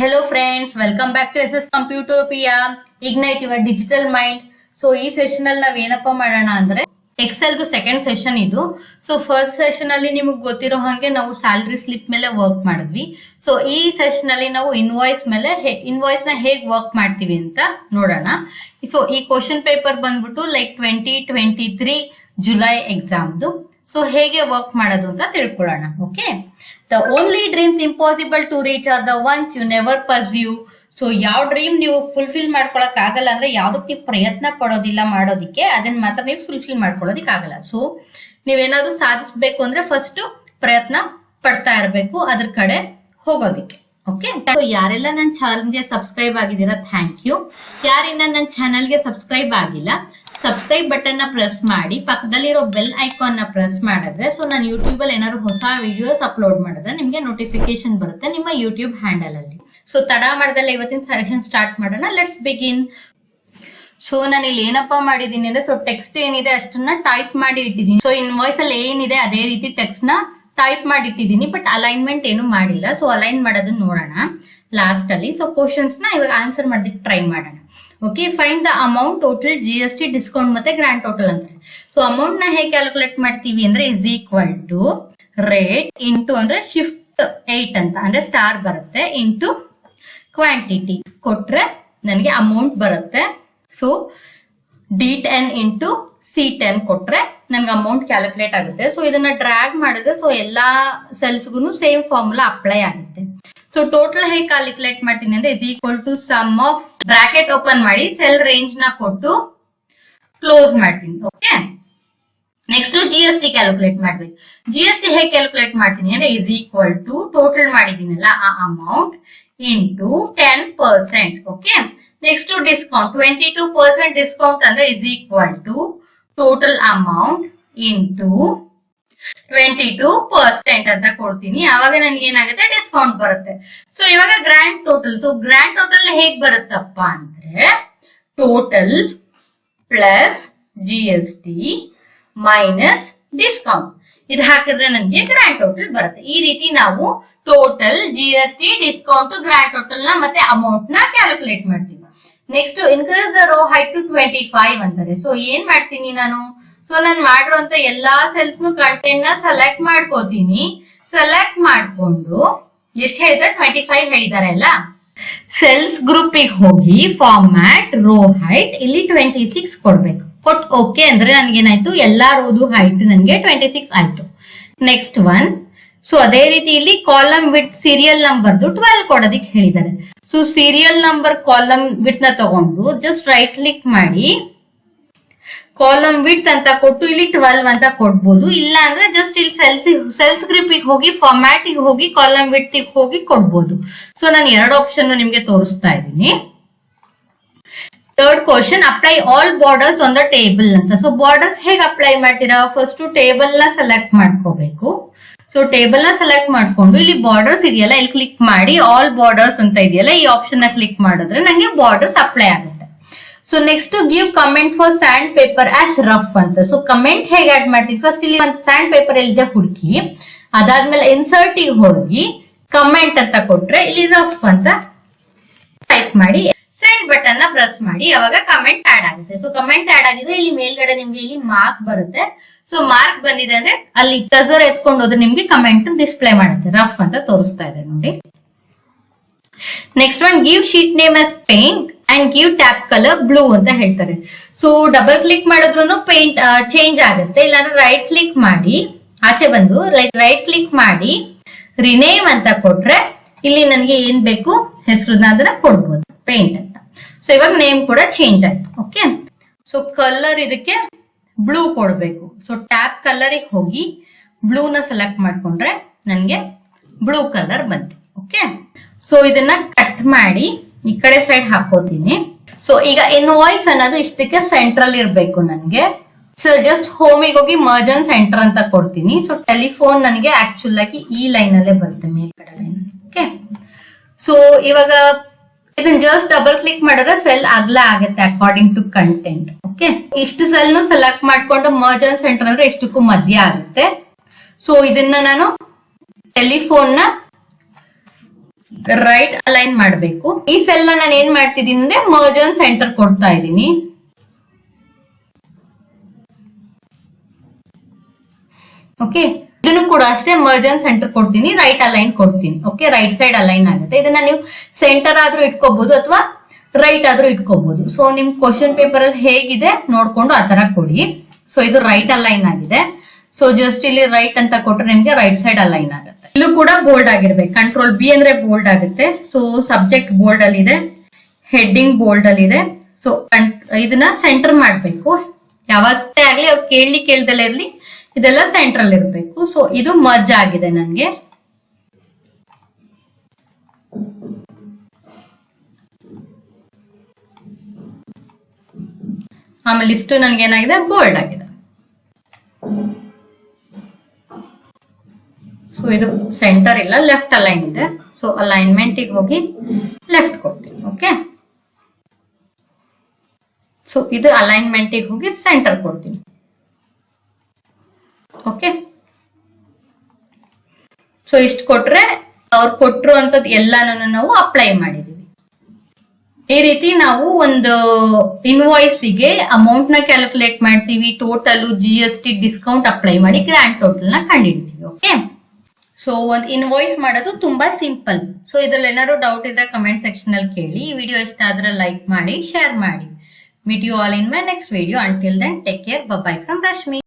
Hello friends welcome back to S S Computopia ignite your digital mind so ಈ session ಅಲ್ಲಿ ನಾವ್ ಏನಪ್ಪ ಮಾಡೋಣ ಅಂದ್ರೆ ಎಕ್ಸೆಲ್ದು ಸೆಕೆಂಡ್ ಸೆಷನ್ ಇದು. ಸೊ ಫಸ್ಟ್ ಸೆಷನ್ ಅಲ್ಲಿ ನಿಮಗೆ ಗೊತ್ತಿರೋ ಹಾಗೆ ನಾವು ಸ್ಯಾಲ್ರಿ ಸ್ಲಿಪ್ ಮೇಲೆ ವರ್ಕ್ ಮಾಡಿದ್ವಿ. ಸೊ ಈ ಸೆಷನ್ ಅಲ್ಲಿ ನಾವು ಇನ್ವಾಯ್ಸ್ ಮೇಲೆ ಇನ್ವಾಯ್ಸ್ನ ಹೇಗ್ ವರ್ಕ್ ಮಾಡ್ತೀವಿ ಅಂತ ನೋಡೋಣ. ಸೊ ಈ ಕ್ವಶನ್ ಪೇಪರ್ ಬಂದ್ಬಿಟ್ಟು like twenty twenty three July ಎಕ್ಸಾಮ್ದು so ಹೇಗೆ ವರ್ಕ್ ಮಾಡೋದು ಅಂತ ತಿಳ್ಕೊಳ್ಳೋಣ okay the only dreams impossible to reach are the ones you never pursue so ಯಾವ ಡ್ರೀಮ್ ನೀವು ಫುಲ್ಫಿಲ್ ಮಾಡ್ಕೊಳಕ್ ಆಗಲ್ಲ ಅಂದ್ರೆ ಯಾವ್ದಕ್ ನೀವು ಪ್ರಯತ್ನ ಪಡೋದಿಲ್ಲ, ಮಾಡೋದಿಕ್ಕೆ ಅದನ್ನ ಮಾತ್ರ ನೀವು ಫುಲ್ಫಿಲ್ ಮಾಡ್ಕೊಳ್ಳೋದಿಕ್ ಆಗಲ್ಲ. ಸೊ ನೀವೇನಾದ್ರೂ ಸಾಧಿಸ್ಬೇಕು ಅಂದ್ರೆ ಫಸ್ಟ್ ಪ್ರಯತ್ನ ಪಡ್ತಾ ಇರಬೇಕು ಅದ್ರ ಕಡೆ ಹೋಗೋದಿಕ್ಕೆ. ಓಕೆ ಯಾರೆಲ್ಲ ನನ್ನ ಚಾನಲ್ಗೆ ಸಬ್ಸ್ಕ್ರೈಬ್ ಆಗಿದ್ದೀರಾ ಥ್ಯಾಂಕ್ ಯು ಯಾರಿನ್ನ ನನ್ನ ಚಾನಲ್ಗೆ ಸಬ್ಸ್ಕ್ರೈಬ್ ಆಗಿಲ್ಲ ಸಬ್ಸ್ಕ್ರೈಬ್ ಬಟನ್ನ ಪ್ರೆಸ್ ಮಾಡಿ, ಪಕ್ಕದಲ್ಲಿರೋ ಬೆಲ್ ಐಕಾನ್ನ ಪ್ರೆಸ್ ಮಾಡಿದ್ರೆ ಸೊ ನಾನು ಯೂಟ್ಯೂಬ್ ಅಲ್ಲಿ ಏನಾದ್ರು ಹೊಸ ವಿಡಿಯೋಸ್ ಅಪ್ಲೋಡ್ ಮಾಡಿದ್ರೆ ನಿಮಗೆ ನೋಟಿಫಿಕೇಶನ್ ಬರುತ್ತೆ ನಿಮ್ಮ ಯೂಟ್ಯೂಬ್ ಹ್ಯಾಂಡಲ್ ಅಲ್ಲಿ. ಸೊ ತಡ ಮಾಡ್ದಲ್ಲ ಇವತ್ತಿನ ಸೆಷನ್ ಸ್ಟಾರ್ಟ್ ಮಾಡೋಣ. ಲೆಟ್ಸ್ ಬಿಗಿನ್ ಸೊ ನಾನು ಇಲ್ಲಿ ಏನಪ್ಪಾ ಮಾಡಿದೀನಿ ಅಂದ್ರೆ ಸೊ ಟೆಕ್ಸ್ಟ್ ಏನಿದೆ ಅಷ್ಟನ್ನ ಟೈಪ್ ಮಾಡಿ ಇಟ್ಟಿದ್ದೀನಿ. ಸೊ ಇನ್ವಾಯ್ಸ್ ಅಲ್ಲಿ ಏನಿದೆ ಅದೇ ರೀತಿ ಟೆಕ್ಸ್ಟ್ನ ಟೈಪ್ ಮಾಡಿ ಇಟ್ಟಿದ್ದೀನಿ ಬಟ್ ಅಲೈನ್ಮೆಂಟ್ ಏನು ಮಾಡಿಲ್ಲ. ಸೊ ಅಲೈನ್ ಮಾಡೋದನ್ನ ನೋಡೋಣ. ಲಾಸ್ಟ್ ಅಲ್ಲಿ. ಸೊ ಕ್ವಶನ್ಸ್ನ ಇವಾಗ ಆನ್ಸರ್ ಮಾಡೋದಕ್ಕೆ ಟ್ರೈ ಮಾಡೋಣ. Okay find the amount total G S T discount ಮತ್ತೆ ಗ್ರ್ಯಾಂಡ್ ಟೋಟಲ್ ಅಂತ ಸೊ ಅಮೌಂಟ್ನ ಹೇಗೆ ಕ್ಯಾಲ್ಕುಲೇಟ್ ಮಾಡ್ತೀವಿ ಅಂದ್ರೆ is equal to rate into ಅಂದ್ರೆ ಶಿಫ್ಟ್ ಏಟ್ ಅಂತ. ಅಂದ್ರೆ ಸ್ಟಾರ್ ಬರುತ್ತೆ ಇಂಟು ಕ್ವಾಂಟಿಟಿ ಕೊಟ್ರೆ ನನಗೆ ಅಮೌಂಟ್ ಬರುತ್ತೆ. So D ten into C ten ಕೊಟ್ರೆ ನನ್ಗೆ ಅಮೌಂಟ್ ಕ್ಯಾಲ್ಕುಲೇಟ್ ಆಗುತ್ತೆ. ಸೊ ಇದನ್ನ ಡ್ರ್ಯಾಗ್ ಮಾಡಿದ್ರೆ ಸೊ ಎಲ್ಲಾ ಸೆಲ್ಸ್ಗೂ ಸೇಮ್ ಫಾರ್ಮುಲಾ ಅಪ್ಲೈ ಆಗುತ್ತೆ. ಸೊ ಟೋಟಲ್ ಹೇಗೆ ಕ್ಯಾಲ್ಕುಲೇಟ್ ಮಾಡ್ತೀನಿ ಅಂದ್ರೆ is equal to sum of bracket open ಮಾಡಿ ಸೆಲ್ ರೇಂಜ್ನ ಕೊಟ್ಟು ಕ್ಲೋಸ್ ಮಾಡ್ತೀನಿ okay next G S T calculate ಮಾಡ್ಬೇಕು. ಜಿ ಎಸ್ ಟಿ ಹೇಗೆ ಕ್ಯಾಲ್ಕುಲೇಟ್ ಮಾಡ್ತೀನಿ ಅಂದ್ರೆ ಇಸ್ ಈಕ್ವಲ್ ಟು ಟೋಟಲ್ ಮಾಡಿದೀನಲ್ಲ ಆ amount into ten percent okay next discount twenty two percent discount ಅಂದ್ರೆ is equal to total amount into twenty two percent ಅಂತ ಕೊಡ್ತೀನಿ. ಅವಾಗ ನನ್ಗೆ ಏನಾಗುತ್ತೆ? ಡಿಸ್ಕೌಂಟ್ ಬರುತ್ತೆ. ಸೊ ಇವಾಗ grand total so grand total ಹೇಗ್ ಬರುತ್ತಪ್ಪ ಅಂದ್ರೆ total plus G S T minus discount ಇದು ಹಾಕಿದ್ರೆ ನನ್ಗೆ ಗ್ರ್ಯಾಂಡ್ ಟೋಟಲ್ ಬರುತ್ತೆ. ಈ ರೀತಿ ನಾವು total G S T discount grand ಟೋಟಲ್ನ ಮತ್ತೆ ಅಮೌಂಟ್ನ ಕ್ಯಾಲ್ಕುಲೇಟ್ ಮಾಡ್ತೀವಿ. Next increase the row height to twenty five ಅಂತಾರೆ ಸೊ ಏನ್ ಮಾಡ್ತೀನಿ ನಾನು? ಸೊ ನಾನು ಮಾಡಿರುವಂತ ಎಲ್ಲಾ ಸೆಲ್ಸ್ ಕಂಟೆಂಟ್ನ ಸೆಲೆಕ್ಟ್ ಮಾಡ್ಕೋತೀನಿ. ಸೆಲೆಕ್ಟ್ ಮಾಡ್ಕೊಂಡು ಎಷ್ಟು ಹೇಳಿದ್ರೆ ಟ್ವೆಂಟಿ ಫೈವ್ ಹೇಳಿದಾರೆ ಅಲ್ಲ? ಸೆಲ್ಸ್ ಗ್ರೂಪಿಗೆ ಹೋಗಿ ಫಾರ್ಮ್ಯಾಟ್ ರೋ ಹೈಟ್ ಇಲ್ಲಿ ಟ್ವೆಂಟಿ ಸಿಕ್ಸ್ ಕೊಡ್ಬೇಕು. ಕೊಟ್ ಓಕೆ ಅಂದ್ರೆ ನನ್ಗೇನಾಯ್ತು? ಎಲ್ಲಾ ರೋದು ಹೈಟ್ ನನಗೆ ಟ್ವೆಂಟಿ ಸಿಕ್ಸ್ ಆಯ್ತು. ನೆಕ್ಸ್ಟ್ ಒನ್ ಸೊ ಅದೇ ರೀತಿ ಇಲ್ಲಿ ಕಾಲಮ್ ವಿತ್ ಸೀರಿಯಲ್ ನಂಬರ್ದು ಟ್ವೆಲ್ ಕೊಡೋದಿಕ್ ಹೇಳಿದ್ದಾರೆ ಸೊ ಸೀರಿಯಲ್ ನಂಬರ್ ಕಾಲಮ್ ವಿತ್ನ ತಗೊಂಡು ಜಸ್ಟ್ ರೈಟ್ ಕ್ಲಿಕ್ ಮಾಡಿ ಕಾಲಮ್ ವಿತ್ ಅಂತ ಕೊಟ್ಟು ಇಲ್ಲಿ ಟ್ವೆಲ್ವ್ ಅಂತ ಕೊಡ್ಬೋದು. ಇಲ್ಲ ಅಂದ್ರೆ ಜಸ್ಟ್ ಇಲ್ಲಿ ಸೆಲ್ಸ್ ಸೆಲ್ಸ್ ಗ್ರೂಪಿಗೆ ಹೋಗಿ ಫಾರ್ಮ್ಯಾಟಿಗೆ ಹೋಗಿ ಕಾಲಮ್ ವಿತ್ ಹೋಗಿ ಕೊಡ್ಬೋದು. ಸೊ ನಾನು ಎರಡು ಆಪ್ಷನ್ ನಿಮ್ಗೆ ತೋರಿಸ್ತಾ ಇದ್ದೀನಿ. Third question apply all borders on the table ಅಂತ. ಸೊ ಬಾರ್ಡರ್ಸ್ ಹೇಗೆ ಅಪ್ಲೈ ಮಾಡ್ತೀರಾ? ಫಸ್ಟ್ ಟೇಬಲ್ನ ಸೆಲೆಕ್ಟ್ ಮಾಡ್ಕೋಬೇಕು. ಸೊ ಟೇಬಲ್ನ ಸೆಲೆಕ್ಟ್ ಮಾಡ್ಕೊಂಡು ಇಲ್ಲಿ ಬಾರ್ಡರ್ಸ್ ಇದೆಯಲ್ಲ, ಇಲ್ಲಿ ಕ್ಲಿಕ್ ಮಾಡಿ ಆಲ್ ಬಾರ್ಡರ್ಸ್ ಅಂತ ಇದೆಯಲ್ಲ, ಈ ಆಪ್ಷನ್ನ ಕ್ಲಿಕ್ ಮಾಡಿದ್ರೆ ನಂಗೆ ಬಾರ್ಡರ್ಸ್ ಅಪ್ಲೈ ಆಗುತ್ತೆ. So next give comment for sand paper as rough ಅಂತ. ಸೊ ಕಮೆಂಟ್ ಹೇಗೆ ಆಡ್ ಮಾಡ್ತೀವಿ? ಫಸ್ಟ್ ಇಲ್ಲಿ ಒಂದು ಸ್ಯಾಂಡ್ ಪೇಪರ್ ಎಲ್ಲಿದೆ ಹುಡುಕಿ, ಅದಾದ್ಮೇಲೆ ಇನ್ಸರ್ಟ್ಗೆ ಹೋಗಿ ಕಮೆಂಟ್ ಅಂತ ಕೊಟ್ರೆ ಇಲ್ಲಿ ರಫ್ ಅಂತ ಟೈಪ್ ಮಾಡಿ ಸೆಂಡ್ ಬಟನ್ನ ಪ್ರೆಸ್ ಮಾಡಿ, ಅವಾಗ ಕಮೆಂಟ್ ಆಡ್ ಆಗುತ್ತೆ. ಸೊ ಕಮೆಂಟ್ ಆಡ್ ಆಗಿದ್ರೆ ಇಲ್ಲಿ ಮೇಲ್ಗಡೆ ನಿಮ್ಗೆ ಇಲ್ಲಿ ಮಾರ್ಕ್ ಬರುತ್ತೆ. ಸೊ ಮಾರ್ಕ್ ಬಂದಿದೆ ಅಂದ್ರೆ ಅಲ್ಲಿ ಕಸರ್ ಎತ್ಕೊಂಡು ಹೋದ್ರೆ ನಿಮ್ಗೆ ಕಮೆಂಟ್ ಡಿಸ್ಪ್ಲೇ ಮಾಡುತ್ತೆ. ರಫ್ ಅಂತ ತೋರಿಸ್ತಾ ಇದೆ ನೋಡಿ. Next one give sheet name as paint and give tap colour blue ಅಂತ ಹೇಳ್ತಾರೆ. ಸೊ ಡಬಲ್ ಕ್ಲಿಕ್ ಮಾಡಿದ್ರು ಪೇಂಟ್ ಚೇಂಜ್ ಆಗುತ್ತೆ. ಇಲ್ಲಾಂದ್ರೆ ರೈಟ್ ಕ್ಲಿಕ್ ಮಾಡಿ, ಆಚೆ ಬಂದು ಲೈಕ್ ರೈಟ್ ಕ್ಲಿಕ್ ಮಾಡಿ ರಿನೇಮ್ ಅಂತ ಕೊಟ್ರೆ ಇಲ್ಲಿ ನನಗೆ ಏನ್ ಬೇಕು? ಹೆಸರನ್ನ ಅದನ್ನ ಕೊಡ್ಬೋದು ಪೇಂಟ್ ಅಂತ. ಸೊ ಇವಾಗ ನೇಮ್ ಕೂಡ ಚೇಂಜ್ ಆಯ್ತು. ಓಕೆ ಸೊ ಕಲರ್ ಇದಕ್ಕೆ ಬ್ಲೂ ಕೊಡ್ಬೇಕು. ಸೊ ಟ್ಯಾಪ್ ಕಲರಿಗೆ ಹೋಗಿ ಬ್ಲೂನ ಸೆಲೆಕ್ಟ್ ಮಾಡ್ಕೊಂಡ್ರೆ ನನಗೆ ಬ್ಲೂ ಕಲರ್ ಬಂತು. ಓಕೆ ಸೊ ಇದನ್ನ ಕಟ್ ಮಾಡಿ ಈ ಕಡೆ ಸೈಡ್ ಹಾಕೋತೀನಿ. ಸೊ ಈಗ ಇನ್ವಾಯ್ಸ್ ಅನ್ನೋದು ಇಷ್ಟಕ್ಕೆ ಸೆಂಟ್ರಲ್ ಇರ್ಬೇಕು ನನ್ಗೆ. ಸೊ ಜಸ್ಟ್ ಹೋಮಿಗೆ ಹೋಗಿ ಮರ್ಜನ್ ಸೆಂಟರ್ ಅಂತ ಕೊಡ್ತೀನಿ. ಸೊ ಟೆಲಿಫೋನ್ ನನಗೆ ಆಕ್ಚುಲ್ ಆಗಿ ಈ ಲೈನ್ ಅಲ್ಲೇ ಬರುತ್ತೆ ಮೇಲ್ಗಡೆ ಲೈನ್ ಓಕೆ ಸೊ ಇವಾಗ ಇದನ್ನ ಜಸ್ಟ್ ಡಬಲ್ ಕ್ಲಿಕ್ ಮಾಡಿದ್ರೆ ಸೆಲ್ ಅಗ್ಲ ಆಗುತ್ತೆ ಅಕಾರ್ಡಿಂಗ್ ಟು ಕಂಟೆಂಟ್ ಓಕೆ ಇಷ್ಟು ಸೆಲ್ ನು ಸೆಲೆಕ್ಟ್ ಮಾಡ್ಕೊಂಡು ಮರ್ಜನ್ ಸೆಂಟರ್ ಅಂದ್ರೆ ಇಷ್ಟಕ್ಕೂ ಮಧ್ಯ ಆಗುತ್ತೆ. ಸೊ ಇದನ್ನ ನಾನು ಟೆಲಿಫೋನ್ನ ರೈಟ್ ಅಲೈನ್ ಮಾಡಬೇಕು. ಈ ಸೆಲ್ ನಾನು ಏನ್ ಮಾಡ್ತಿದ್ದೀನಿ ಅಂದ್ರೆ ಮರ್ಜನ್ ಸೆಂಟರ್ ಕೊಡ್ತಾ ಇದ್ದೀನಿ. ಓಕೆ ಇದನ್ನು ಕೂಡ ಅಷ್ಟೇ ಮರ್ಜನ್ ಸೆಂಟರ್ ಕೊಡ್ತೀನಿ ರೈಟ್ ಅಲೈನ್ ಕೊಡ್ತೀನಿ. ಓಕೆ ರೈಟ್ ಸೈಡ್ ಅಲೈನ್ ಆಗುತ್ತೆ. ಇದನ್ನ ನೀವು ಸೆಂಟರ್ ಆದ್ರೂ ಇಟ್ಕೋಬಹುದು ಅಥವಾ ರೈಟ್ ಆದ್ರೂ ಇಟ್ಕೋಬಹುದು ಸೊ ನಿಮ್ ಕ್ವಶನ್ ಪೇಪರ್ ಅಲ್ಲಿ ಹೇಗಿದೆ ನೋಡ್ಕೊಂಡು ಆ ತರ ಕೊಡಿ. ಸೊ ಇದು ರೈಟ್ ಅಲೈನ್ ಆಗಿದೆ. ಸೊ ಜಸ್ಟ್ ಇಲ್ಲಿ ರೈಟ್ ಅಂತ ಕೊಟ್ರೆ ನಿಮ್ಗೆ ರೈಟ್ ಸೈಡ್ ಅಲೈನ್ ಆಗುತ್ತೆ. ಇಲ್ಲೂ ಕೂಡ ಬೋಲ್ಡ್ ಆಗಿರ್ಬೇಕು. ಕಂಟ್ರೋಲ್ ಬಿ ಅಂದ್ರೆ ಬೋಲ್ಡ್ ಆಗುತ್ತೆ. ಸೊ ಸಬ್ಜೆಕ್ಟ್ ಬೋಲ್ಡ್ ಅಲ್ಲಿ ಇದೆ ಹೆಡ್ಡಿಂಗ್ ಬೋಲ್ಡ್ ಅಲ್ಲಿ ಇದೆ ಸೊ ಇದನ್ನ ಸೆಂಟರ್ ಮಾಡ್ಬೇಕು. ಯಾವತ್ತೇ ಆಗ್ಲಿ ಅವ್ರು ಕೇಳಿ ಕೇಳ್ದಲ್ಲೇ ಇರ್ಲಿ, ಇದೆಲ್ಲ ಸೆಂಟ್ರಲ್ ಇರಬೇಕು. ಸೊ ಇದು ಮಜ್ ಆಗಿದೆ ನನ್ಗೆ. ಆಮೇಲೆ ಇಷ್ಟು ನನ್ಗೆ ಏನಾಗಿದೆ ಬೋಲ್ಡ್ ಆಗಿದೆ. ಇದು ಸೆಂಟರ್ ಇಲ್ಲ ಲೆಫ್ಟ್ ಅಲೈನ್ ಇದೆ. ಸೊ ಅಲೈನ್ಮೆಂಟಿಗೆ ಹೋಗಿ ಲೆಫ್ಟ್ ಕೊಡ್ತೀನಿ ಓಕೆ ಸೊ ಇದು ಅಲೈನ್ಮೆಂಟಿಗೆ ಹೋಗಿ ಸೆಂಟರ್ ಕೊಡ್ತೀನಿ. ಓಕೆ ಸೊ ಇಷ್ಟು ಕೊಟ್ರೆ ಅವ್ರು ಕೊಟ್ರು ಅಂತದ್ ಎಲ್ಲಾನು ನಾವು ಅಪ್ಲೈ ಮಾಡಿದೀವಿ. ಈ ರೀತಿ ನಾವು ಒಂದು ಇನ್ವಾಯ್ಸಿಗೆ ಅಮೌಂಟ್ನ ಕ್ಯಾಲ್ಕುಲೇಟ್ ಮಾಡ್ತೀವಿ total G S T discount apply ಮಾಡಿ ಗ್ರ್ಯಾಂಡ್ ಟೋಟಲ್ನ ಕಂಡಿಡ್ತೀವಿ ಓಕೆ ಸೊ ಒಂದು ಇನ್ವಾಯ್ಸ್ ಮಾಡೋದು ತುಂಬಾ ಸಿಂಪಲ್ ಸೊ ಇದ್ರಲ್ಲಿ ಏನಾದ್ರು ಡೌಟ್ ಇದ್ರೆ ಕಮೆಂಟ್ ಸೆಕ್ಷನ್ ಅಲ್ಲಿ ಕೇಳಿ. ಈ ವಿಡಿಯೋ ಇಷ್ಟ ಆದ್ರೆ ಲೈಕ್ ಮಾಡಿ ಶೇರ್ ಮಾಡಿ. Meet you all in my next video until then take care bye from Rashmi